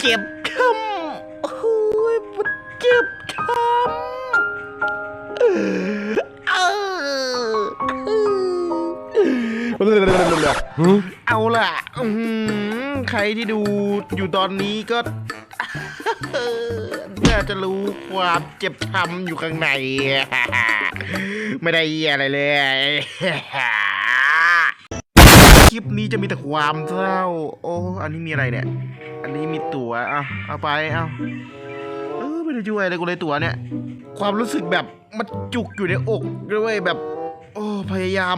เจ็บช้ำโอ้ยมันเจ็บช้ำเออเออเอาล่ะอื้อหือใครที่ดูอยู่ตอนนี้ก็ น่าจะรู้ความเจ็บช้ำอยู่ข้างใน ไม่ได้เหี้ยอะไรเลย คลิปนี้จะมีแต่ความเศร้า โอ้ อันนี้มีอะไรเนี่ย อันนี้มีตั๋วอะเอาไปเอาเออไม่ได้ช่วยอะไรกูเลยตั๋วเนี่ย ความรู้สึกแบบมันจุกอยู่ในอกด้วยแบบ โอ้ พยายาม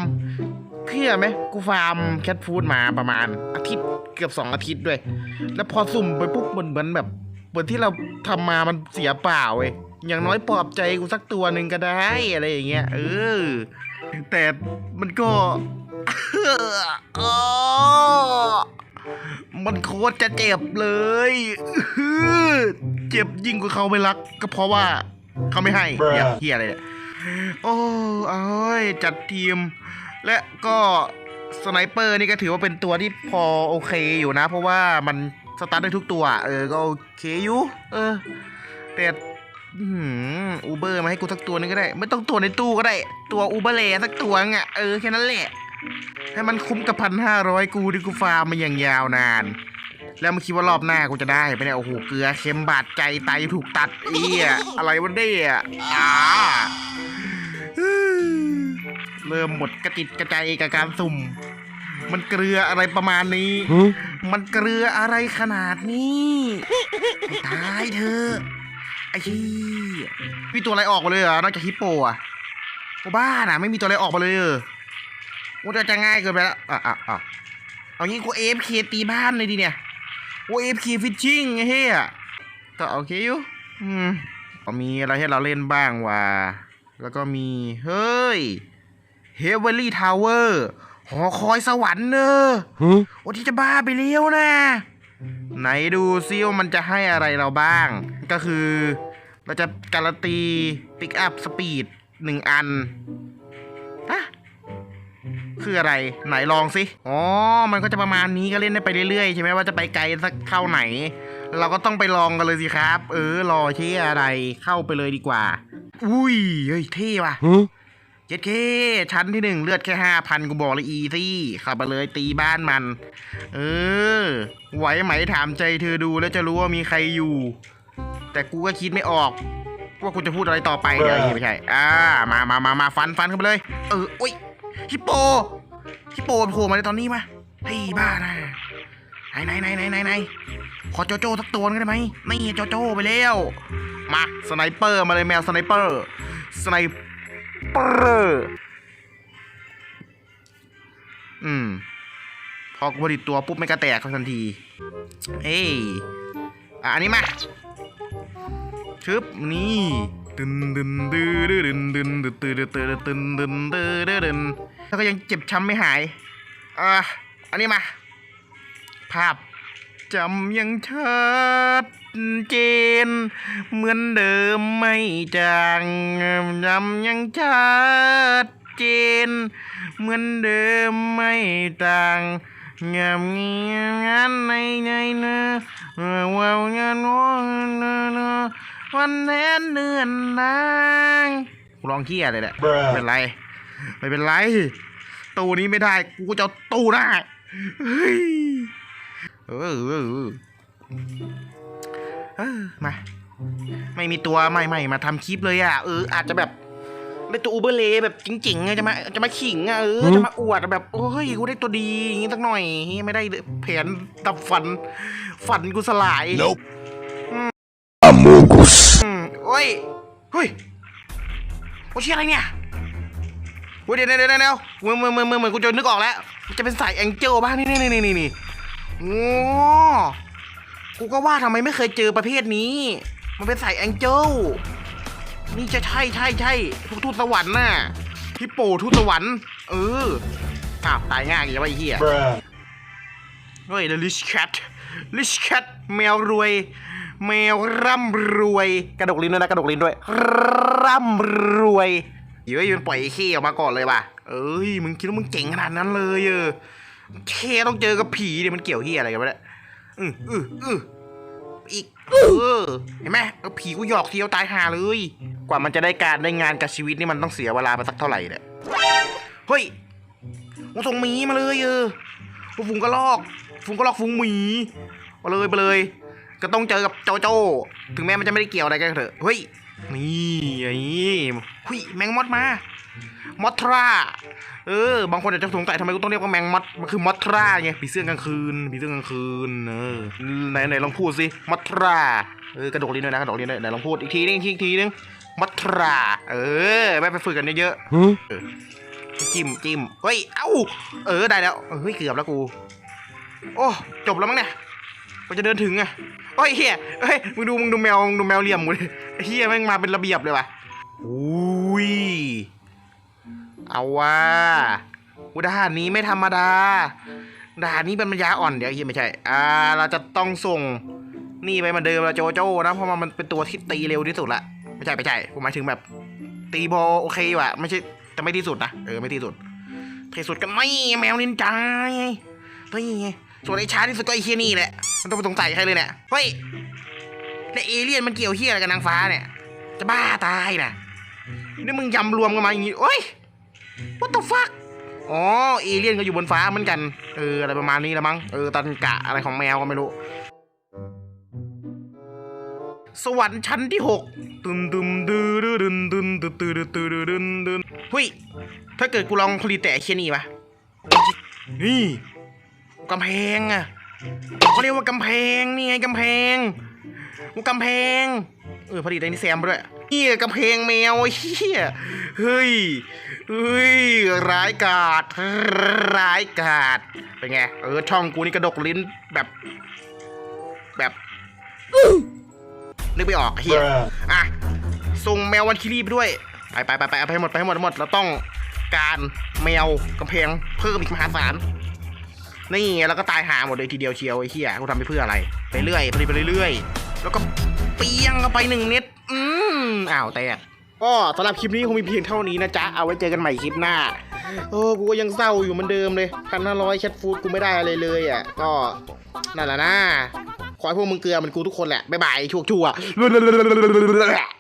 เครียดไหมกูฟาร์มแคทฟู้ดมาประมาณ อาทิตย์เกือบสองอาทิตย์ด้วย แล้วพอสุ่มไปปุ๊บเหมือนเหมือนแบบเหมือนที่เราทำมามันเสียเปล่าเว้ยอย่างน้อยปลอบใจกูสักตัวหนึ่งก็ได้อะไรอย่างเงี้ยเออแต่มันก็ มันโคตรจะเจ็บเลยอื้อเจ็บยิ่งกว่าเขาไม่รัก ก็เพราะว่าเขาไม่ให้เหี้ยเฮียอะไรเนี่ยโอ้เอ้ยจัดทีม และก็สไนเปอร์นี่ก็ถือว่าเป็นตัวที่พอโอเคอยู่นะ เพราะว่ามันสตาร์ทได้ทุกตัว เออ ก็โอเคอยู่เออ แต่อูเบอร์มาให้กูสักตัวนึงก็ได้ ไม่ต้องตัวในตู้ก็ได้ ตัวอูเบอร์เลสักตัวงอะเออแค่นั้นแหละ ให้มันคุ้มกับพันห้าร้อยกูที่กูฟาร์มมาอย่างยาวนาน แล้วมันคิดว่ารอบหน้ากูจะได้ไปเนี่ยโอ้โหเกลือเค็มบาดใจไตถูกตัดเอี้ยอะไรวะเนี่ยอ่าเริ่มหมดกระติดกระใจกับการสุ่ม มันเกลืออะไรประมาณนี้ มันเกลืออะไรขนาดนี้ตายเธอไอ้ที่มีตัวอะไรออกมาเลยเหรอนอกจากฮิปโปอะโอบ้าน่ะ ไม่มีตัวอะไรออกมาเลยเหรอ กูจะจะง่ายเกินไปแล้วอะอะอะเอางี้กูเอฟเคตีบ้านเลยดิเนี่ยกูเอฟเคฟิชชิ่งไอ้เหี้ยก็โอเคอยู่อืมก็มีอะไรให้เราเล่นบ้างวะแล้วก็มีเฮ้ยเฮเวอรี่ทาวเวอร์หอคอยสวรรค์เนอะโอ้ที่จะบ้าไปเลี้ยวนะ ไหนดูซิว่ามันจะให้อะไรเราบ้าง ก็คือเราจะการันตีปิกอัพสปีดหนึ่งอันฮะ คืออะไรไหนลองสิอ๋อมันก็จะประมาณนี้ก็เล่นได้ไปเรื่อยๆใช่ไหมว่าจะไปไกลสักเข้าไหน เราก็ต้องไปลองกันเลยสิครับ เออรอเชี่ยอะไรเข้าไปเลยดีกว่า อุ้ยเฮ้ยเท่ว่ะเจ็ดเคชั้นที่หนึ่งเลือดแค่ห้าพันกูบอกเลยอีซี่ขับมาเลยตีบ้านมัน เออ ไหวไหมถามใจเธอดูแล้วจะรู้ว่ามีใครอยู่ แต่กูก็คิดไม่ออกว่ากูจะพูดอะไรต่อไปเดี๋ยวไม่ใช่ อ่า มามามามาฟันฟันเข้าไปเลย เอออุ้ย ฮิปโปฮิปโปโผล่มาในตอนนี้มาเฮ้ยบ้านะไหนไหนไหนไหนไหนไหนขอโจโจ้สักตัวนึงได้ไหมไม่โจโจ้ไปแล้ว มาสไนเปอร์มาเลยแมวสไนเปอร์สไนเปอร์อืมพอกูผลิตตัวปุ๊บไม่กระแตกเขาทันที เอ้ยอะอันนี้มาชึบนี่ตึนตึนดื้อดื้อดึนดึนดึนตึนตึนตึนตึนดื้อดื้อดึน แล้วก็ยังเจ็บช้ำไม่หายอะอันนี้มา ภาพจำยังชัดเจน เหมือนเดิมไม่จางจำยังชัดเจน เหมือนเดิมไม่ต่างงามเงียงานในในเนื้อว่าวงานวันเนื้อวันแน่นเนือนนางกูร้องเคี้ยเลยแหละไม่เป็นไร ไม่เป็นไร ตู้นี้ไม่ได้ กูจะเอาตู้หน้าเฮ้ยเออเออเออเออมา ไม่มีตัวใหม่ๆมาทำคลิปเลยอะ เออ อาจจะแบบได้ตัวอูเบอร์เลแบบจริงๆไงจะมาจะมาขิงอะเออจะมาอวดแบบโอ้ยกูได้ตัวดีอย่างงี้สักหน่อยเฮ้ยไม่ได้แผนดับฝัน ฝันกูสลาย Nope. อืมโอ้ยเฮ้ยโอ้ยเชี่ยอะไรเนี่ยโอ้ย เดี๋ยวเดี๋ยวเดี๋ยวเดี๋ยวเมื่อเมื่อเมื่อเมื่อเมื่อกูจะนึกออกแล้วมันจะเป็นสายแองเจิลบ้างนี่นี่นี่นี่นี่โอ้กูก็ว่าทำไมไม่เคยเจอประเภทนี้ มันเป็นสายแองเจิลนี่จะใช่ใช่ใช่พวกทูตสวรรค์น่ะฮิปโปทูตสวรรค์เอออ้าวตายง่ายอย่างไอ้เหี้ยเฮ้ย The Rich Cat Rich Cat แมวรวย แมวร่ำรวย กระดกลิ้นด้วยนะกระดกลิ้นด้วย ร่ำรวย เฮ้ยมันปล่อยไอ้เข้ออกมาก่อนเลยว่ะ เอ้ยมึงคิดว่ามึงเจ๋งขนาดนั้นเลยเออเคต้องเจอกับผีเนี่ยมันเกี่ยวเฮียอะไรกันวะเนี่ยอืออืออืออีกเออเห็นไหมเออผีกูหยอกเทียวตายหาเลย กว่ามันจะได้การได้งานกับชีวิตนี่มันต้องเสียเวลาไปสักเท่าไหร่เนี่ยเฮ้ยมันส่งหมีมาเลยเออฝูงกระลอกฝูงกระลอกฝูงหมีมาเลยไปเลย ก็ต้องเจอกับโจโจ ถึงแม้มันจะไม่ได้เกี่ยวอะไรกันเถอะเฮ้ย นี่ไอ้เฮ้ยแมงมดมา มอทรา เออ บางคนอาจจะสงสัยทำไมกูต้องเรียกว่าแมงมด มันคือมอทราไง ผีเสื้อกลางคืน ผีเสื้อกลางคืน เออ ไหนไหนลองพูดสิ มอทรา เออกระดกลิ้นด้วยนะกระดกลิ้นด้วยไหนลองพูดอีกทีนึงอีกทีอีกทีนึง มอทรา เออแม่ไปฝึกกันเยอะๆจิ้มจิ้มเฮ้ย เอ้า เออ ได้แล้ว เฮ้ย เกือบแล้วกู โอ้ จบแล้วมั้งเนี่ย ก็จะเดินถึงอะโอ้ยเฮียเฮ้ยมึงดูมึงดูแมวมึงดูแมวเหลี่ยมกูดิไอ้เฮียแม่งมาเป็นระเบียบเลยว่ะอุ้ยเอาว่าอุดาหารนี้ไม่ธรรมดาดาหารนี้เป็นปัญญาอ่อนเดี๋ยวเฮียไม่ใช่อ่าเราจะต้องส่งนี่ไปเหมาเดิมเราโจโจ้นะเพราะมันเป็นตัวที่ตีเร็วที่สุดละไม่ใช่ไม่ใช่ผมหมายถึงแบบ ตีบอลโอเคว่ะไม่ใช่แต่ไม่ที่สุดนะเออไม่ที่สุดที่สุดกันไม่แมวนินจาไงเฮ้ย ส่วนไอ้ช้าที่สุดก็ไอ้เฮียนี่แหละมันต้องไปสงสัยใครเลยเนี่ยเฮ้ยแล้วเอเลี่ยนมันเกี่ยวเฮียอะไรกับนางฟ้าเนี่ย จะบ้าตายนะนี่มึงยำรวมกันมาอย่างงี้โอ้ย what the fuck อ๋อเอเลี่ยนก็อยู่บนฟ้าเหมือนกัน เอออะไรประมาณนี้ละมั้ง เออตันกะอะไรของแมวก็ไม่รู้ สวรรค์ชั้นที่หกตึมตึมดื้อดื้อดึนดึนตึดตึ๊ดตึ๊ดดึนดึนเฮ้ย ถ้าเกิดกูลองผลิตแต่เชี่ยนี่ปะนี่ กำแพงอะเขาเรียกว่ากำแพงนี่ไงกำแพงกำแพงเออผลิตไอ้นี่แซมไปด้วยนี่กำแพงแมวไอ้เหี้ยเฮ้ยเฮ้ยร้ายกาจร้ายกาจเป็นไงเออช่องกูนี่กระดกลิ้นแบบแบบนึกไม่ออกไอ้เหี้ยอะส่งแมววันคิรีไปด้วยไปไปไปไปเอาไปให้หมดไปให้หมดให้หมดเราต้องการแมวกำแพงเพิ่มอีกมหาศาล นี่ไงแล้วก็ตายหาหมดเลยทีเดียวเชียวไอ้เหี้ยกูทำไปเพื่ออะไร ไปเรื่อยไปเรื่อยๆ แล้วก็เปียงเข้าไปหนึ่งเม็ดอืมอ้าวแตกก็สำหรับคลิปนี้คงมีเพียงเท่านี้นะจ๊ะ เอาไว้เจอกันใหม่คลิปหน้า โอ้กูก็ยังเศร้าอยู่เหมือนเดิมเลยพันห้าร้อยแชทฟูดกูไม่ได้อะไรเลยอะ ก็นั่นแหละนะ ขอให้พวกมึงเกลือมันกูทุกคนแหละ บ๊ายบายชั่วๆ